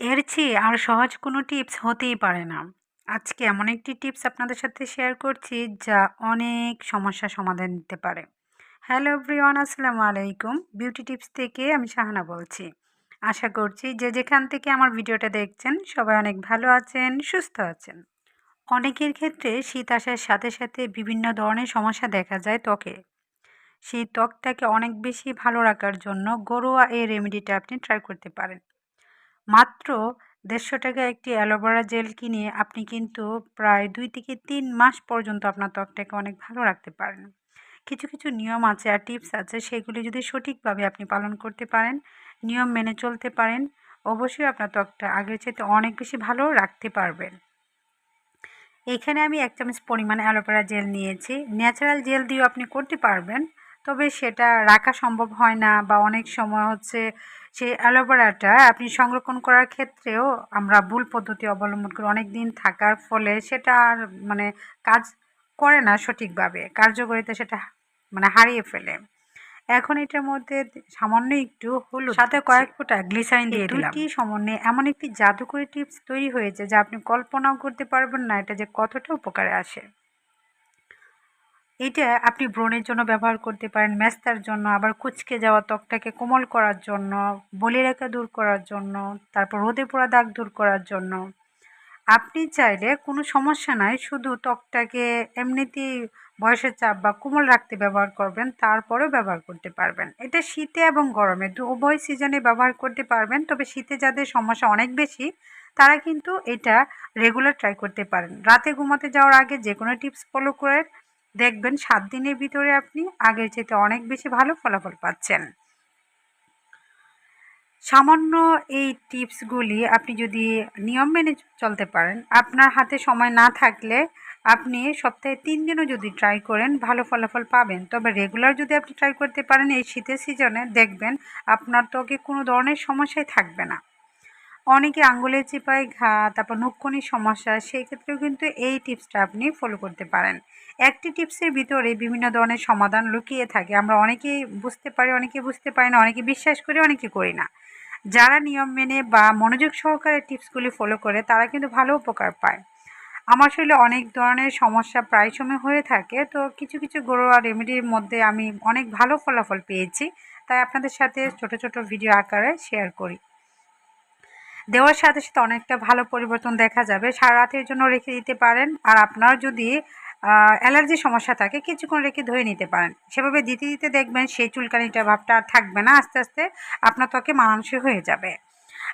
এর চেয়ে আর সহজ কোনো টিপস হতেই পারে না। আজকে এমন একটি টিপস আপনাদের সাথে শেয়ার করছি, যা অনেক সমস্যার সমাধান দিতে পারে। হ্যালো এভরিওয়ান, আসসালামু আলাইকুম। বিউটি টিপস থেকে আমি শাহানা বলছি। আশা করছি যে যেখান থেকে আমার ভিডিওটা দেখছেন, সবাই অনেক ভালো আছেন, সুস্থ আছেন। অনেকের ক্ষেত্রে শীত আসার সাথে সাথে বিভিন্ন ধরনের সমস্যা দেখা যায় ত্বকে। সেই ত্বকটাকে অনেক বেশি ভালো রাখার জন্য গরুয়া এই রেমেডিটা আপনি ট্রাই করতে পারেন। মাত্র দেড়শো টাকা একটি অ্যালোভেরা জেল কিনে আপনি কিন্তু প্রায় দুই থেকে তিন মাস পর্যন্ত আপনার ত্বকটাকে অনেক ভালো রাখতে পারেন। কিছু কিছু নিয়ম আছে আর টিপস আছে, সেগুলি যদি সঠিকভাবে আপনি পালন করতে পারেন, নিয়ম মেনে চলতে পারেন, অবশ্যই আপনার ত্বকটা আগের চাইতে অনেক বেশি ভালো রাখতে পারবেন। এখানে আমি এক চামচ পরিমাণে অ্যালোভেরা জেল নিয়েছি। ন্যাচারাল জেল দিয়েও আপনি করতে পারবেন। তবে সেটা রাখা সম্ভব হয় না বা অনেক সময় হচ্ছে সেই অ্যালোভেরাটা আপনি সংরক্ষণ করার ক্ষেত্রেও আমরা ভুল পদ্ধতি অবলম্বন করি। অনেক দিন থাকার ফলে সেটা আর মানে কাজ করে না সঠিকভাবে কার্যকরিতা সেটা মানে হারিয়ে ফেলে। এখন এটার মধ্যে সামান্য একটু হলুদ সাথে কয়েক ফোঁটা গ্লিসারিন দিয়ে দিলাম। দুটি সমন্বয়ে এমন একটি জাদুকরি টিপস তৈরি হয়েছে যা আপনি কল্পনাও করতে পারবেন না এটা যে কতটা উপকারে আসে। এটা আপনি ব্রণের জন্য ব্যবহার করতে পারেন, ম্যাস্তার জন্য, আবার কুচকে যাওয়া ত্বকটাকে কোমল করার জন্য, বলিরেখা দূর করার জন্য, তারপর রোদে পোড়া দাগ দূর করার জন্য। আপনি চাইলে কোনো সমস্যা নাই, শুধু ত্বকটাকে এমনিতেই বয়সের চাপ বা কোমল রাখতে ব্যবহার করবেন, তারপরেও ব্যবহার করতে পারবেন। এটা শীতে এবং গরমে দু উভয় সিজনে ব্যবহার করতে পারবেন, তবে শীতে যাদের সমস্যা অনেক বেশি, তারা কিন্তু এটা রেগুলার ট্রাই করতে পারেন। রাতে ঘুমাতে যাওয়ার আগে যে কোনো টিপস ফলো করে দেখবেন সাত দিনের ভিতরে আপনি আগের চেয়ে অনেক বেশি ভালো ফলাফল পাচ্ছেন। সামান্য এই টিপসগুলি আপনি যদি নিয়ম মেনে চলতে পারেন, আপনার হাতে সময় না থাকলে আপনি সপ্তাহে তিন দিনও যদি ট্রাই করেন, ভালো ফলাফল পাবেন। তবে রেগুলার যদি আপনি ট্রাই করতে পারেন এই শীতের সিজনে দেখবেন আপনার ত্বকে কোনো ধরনের সমস্যাই থাকবে না। অনেকে আঙ্গুলের চিপায় ঘা, তারপর নুক্ষণির সমস্যা, সেই ক্ষেত্রেও কিন্তু এই টিপসটা আপনি ফলো করতে পারেন। একটি টিপসের ভিতরে বিভিন্ন ধরনের সমাধান লুকিয়ে থাকে। আমরা অনেকেই বুঝতে পারি, অনেকে বুঝতে পারি না, অনেকে বিশ্বাস করি, অনেকে করি না। যারা নিয়ম মেনে বা মনোযোগ সহকারে টিপসগুলি ফলো করে, তারা কিন্তু ভালো উপকার পায়। আমার শরীরে অনেক ধরনের সমস্যা প্রায় সময় হয়ে থাকে, তো কিছু কিছু ঘরোয়া রেমেডির মধ্যে আমি অনেক ভালো ফলাফল পেয়েছি। তাই আপনাদের সাথে ছোট ছোট ভিডিও আকারে শেয়ার করি। দেওয়ার সাথে সাথে অনেকটা ভালো পরিবর্তন দেখা যাবে। সারা রাতের জন্য রেখে দিতে পারেন। আর আপনার যদি অ্যালার্জি সমস্যা থাকে, কিছুক্ষণ রেখে ধুয়ে নিতে পারেন। সেভাবে দিতে দিতে দেখবেন সেই চুলকানিটা ভাবটা আর থাকবে না। আস্তে আস্তে আপনার ত্বকে মানানসই হয়ে যাবে।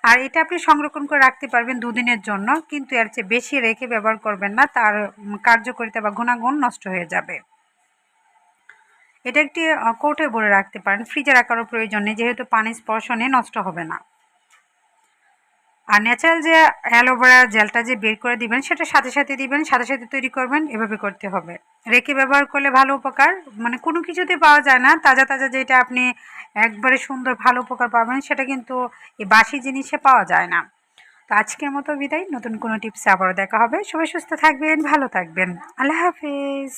আর এটা আপনি সংরক্ষণ করে রাখতে পারবেন দুদিনের জন্য। কিন্তু এর চেয়ে বেশি রেখে ব্যবহার করবেন না। তার কার্যকরিতা বা গুণাগুণ নষ্ট হয়ে যাবে। এটা একটি কোর্টে ভরে রাখতে পারেন। ফ্রিজে রাখারও প্রয়োজন নেই। যেহেতু পানি স্পর্শনে নষ্ট হবে না। আর ন্যাচারাল যে অ্যালোভেরা জেলটা যে বের করে দিবেন, সেটা সাথে সাথে দিবেন, সাথে সাথে তৈরি করবেন, এভাবে করতে হবে। রেখে ব্যবহার করলে ভালো উপকার মানে কোনো কিছুতে পাওয়া যায় না। তাজা তাজা যেটা আপনি একবারে সুন্দর ভালো উপকার পাবেন, সেটা কিন্তু এই বাসি জিনিসে পাওয়া যায় না। তো আজকের মতো বিদায়। নতুন কোনো টিপসে আবারও দেখা হবে। সবাই সুস্থ থাকবেন, ভালো থাকবেন। আল্লাহ হাফিজ।